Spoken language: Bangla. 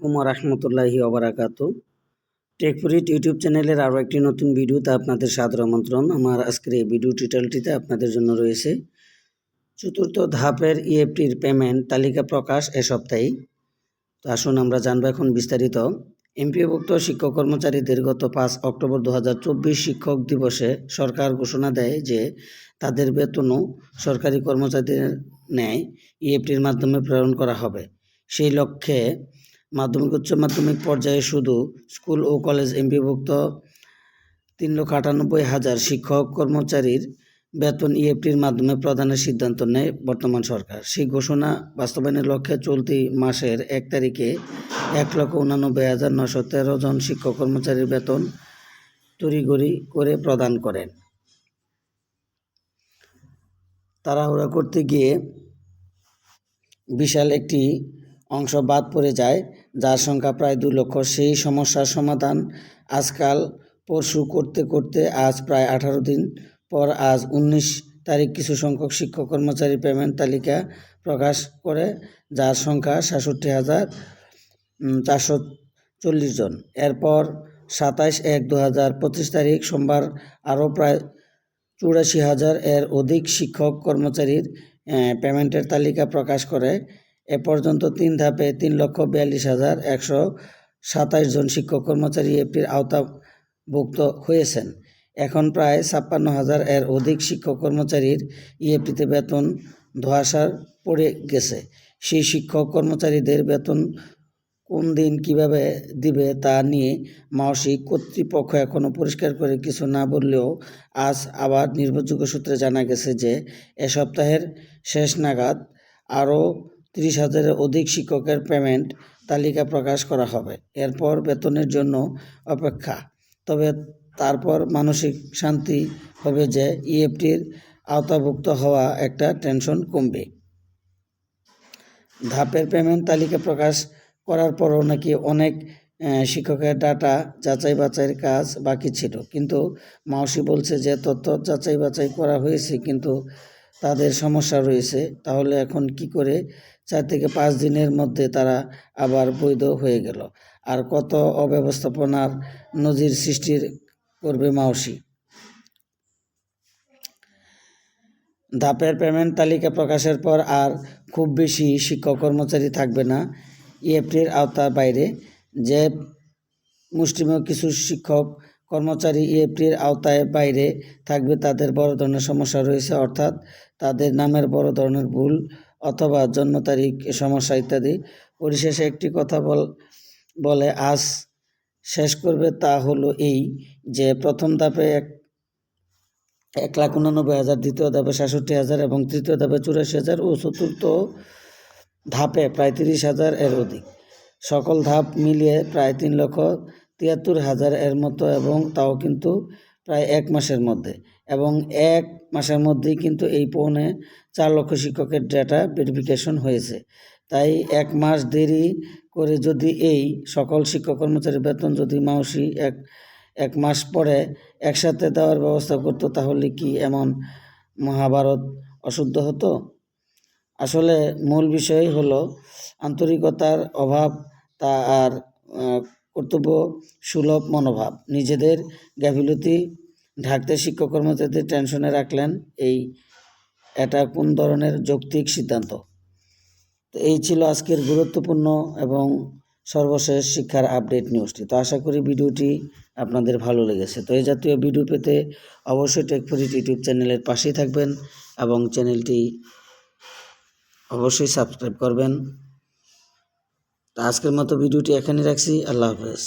আলাইকুম রহমতুল্লাহি ওবরাকাত টেকপুরিট ইউটিউব চ্যানেলের আরও একটি নতুন ভিডিওতে আপনাদের সাদর আমন্ত্রণ। আমার আজকের এই ভিডিও টিটেলটিতে আপনাদের জন্য রয়েছে চতুর্থ ধাপের ইএফটির পেমেন্ট তালিকা প্রকাশ এ সপ্তাহে। তো আসুন আমরা জানব এখন বিস্তারিত। এমপিওভুক্ত শিক্ষক কর্মচারীদের গত পাঁচ অক্টোবর দু হাজার চব্বিশ শিক্ষক দিবসে সরকার ঘোষণা দেয় যে তাদের বেতনও সরকারি কর্মচারীদের ন্যায় ইএফটির মাধ্যমে প্রেরণ করা হবে। সেই লক্ষ্যে মাধ্যমিক, উচ্চ মাধ্যমিক পর্যায়ে শুধু স্কুল ও কলেজ এমপিভুক্ত। তিন লক্ষ আটানব্বই হাজার শিক্ষক কর্মচারীর বেতন ইএফটির মাধ্যমে প্রদানের সিদ্ধান্ত নেয় বর্তমান সরকার। সেই ঘোষণা বাস্তবায়নের লক্ষ্যে চলতি মাসের এক তারিখে এক লক্ষ উনানব্বই হাজার নশো তেরো জন শিক্ষক কর্মচারীর বেতন তড়িঘড়ি করে প্রদান করেন। তাড়াহুড়া করতে গিয়ে বিশাল একটি অংশ বাদ পড়ে যায়, যার সংখ্যা প্রায় দু লক্ষ। সেই সমস্যার সমাধান আজকাল পরশু করতে করতে আজ প্রায় আঠারো দিন। পর আজ উনিশ তারিখ কিছু সংখ্যক শিক্ষক কর্মচারী পেমেন্ট তালিকা প্রকাশ করে, যার সংখ্যা সাতষট্টি হাজার চারশো চল্লিশ জন। এরপর সাতাইশ এক দু হাজার পঁচিশ তারিখ সোমবার আরও প্রায় চুরাশি হাজার এর অধিক শিক্ষক কর্মচারীর পেমেন্টের তালিকা প্রকাশ করে। এ পর্যন্ত তিন ধাপে তিন লক্ষ বিয়াল্লিশ হাজার একশো সাতাশ জন শিক্ষক কর্মচারী এফটির আওতাভুক্ত হয়েছেন। এখন প্রায় ছাপ্পান্ন হাজার এর অধিক শিক্ষক কর্মচারীর ইএফটিতে বেতন ধোয়াশার পড়ে গেছে। সেই শিক্ষক কর্মচারীদের বেতন কোন দিন কীভাবে দিবে তা নিয়ে মাওসিক কর্তৃপক্ষ এখনও পরিষ্কার করে কিছু না বললেও আজ আবার নির্ভরযোগ্য সূত্রে জানা গেছে যে এ সপ্তাহের শেষ নাগাদ আরও তিরিশ হাজারের অধিক শিক্ষকের পেমেন্ট তালিকা প্রকাশ করা হবে। এরপর বেতনের জন্য অপেক্ষা। তবে তারপর মানসিক শান্তি হবে যে ইএফটির আওতাভুক্ত হওয়া একটা টেনশন কমবে। ধাপের পেমেন্ট তালিকা প্রকাশ করার পরও নাকি অনেক শিক্ষকের ডাটা যাচাই বাছাইয়ের কাজ বাকি ছিল। কিন্তু মাওসি বলছে যে তথ্য যাচাই বাছাই করা হয়েছে, কিন্তু তাদের সমস্যা রয়েছে, তাহলে এখন কি করে চার থেকে পাঁচ দিনের মধ্যে তারা আবার বৈধ হয়ে গেল? আর কত অব্যবস্থাপনার নজির সৃষ্টির করবে মাওসি ধাপের পেমেন্ট তালিকা প্রকাশের পর আর খুব বেশি শিক্ষক কর্মচারী থাকবে না ইএফটির আওতার বাইরে। যে মুষ্টিমেয় কিছু শিক্ষক কর্মচারী ইএফটির আওতায় বাইরে থাকবে, তাদের বড় ধরনের সমস্যা রয়েছে, অর্থাৎ তাদের নামের বড় ধরনের ভুল অথবা জন্ম তারিখ, সমস্যা ইত্যাদি। পরিশেষে একটি কথা বল, বলে, আজ শেষ করবে তা হলো এই যে, প্রথম ধাপে এক এক লাখ উনানব্বই হাজার, দ্বিতীয় ধাপে সাতষট্টি হাজার এবং তৃতীয় ধাপে চুরাশি হাজার ও চতুর্থ ধাপে প্রায় তিরিশ হাজার এর অধিক। সকল ধাপ মিলিয়ে প্রায় তিন লক্ষ তিয়াত্তর হাজার এর মতো এবং তাও কিন্তু প্রায় এক মাসের মধ্যে। এবং এক মাসের মধ্যেই কিন্তু এই পৌনে চার লক্ষ শিক্ষকের ডেটা ভেরিফিকেশন হয়েছে। তাই এক মাস দেরি করে যদি এই সকল শিক্ষক কর্মচারীর বেতন যদি মাউসি এক এক মাস পরে একসাথে দেওয়ার ব্যবস্থা করতো, তাহলে কি এমন মহাভারত অশুদ্ধ হতো? আসলে মূল বিষয় হলো আন্তরিকতার অভাব তা আর কর্তব্য, সুলভ মনোভাব। নিজেদের গাফিলতি ঢাকতে শিক্ষক কর্মচারীদের টেনশনে রাখলেন এই এটা কোন ধরনের যৌক্তিক সিদ্ধান্ত? তো এই ছিল আজকের গুরুত্বপূর্ণ এবং সর্বশেষ শিক্ষার আপডেট নিউজটি। তো আশা করি ভিডিওটি আপনাদের ভালো লেগেছে। তো এই জাতীয় ভিডিও পেতে অবশ্যই টেকফরিট ইউটিউব চ্যানেলের পাশেই থাকবেন এবং চ্যানেলটি অবশ্যই সাবস্ক্রাইব করবেন। আজকের মতো ভিডিওটি এখানে রাখছি। আল্লাহ হাফেজ।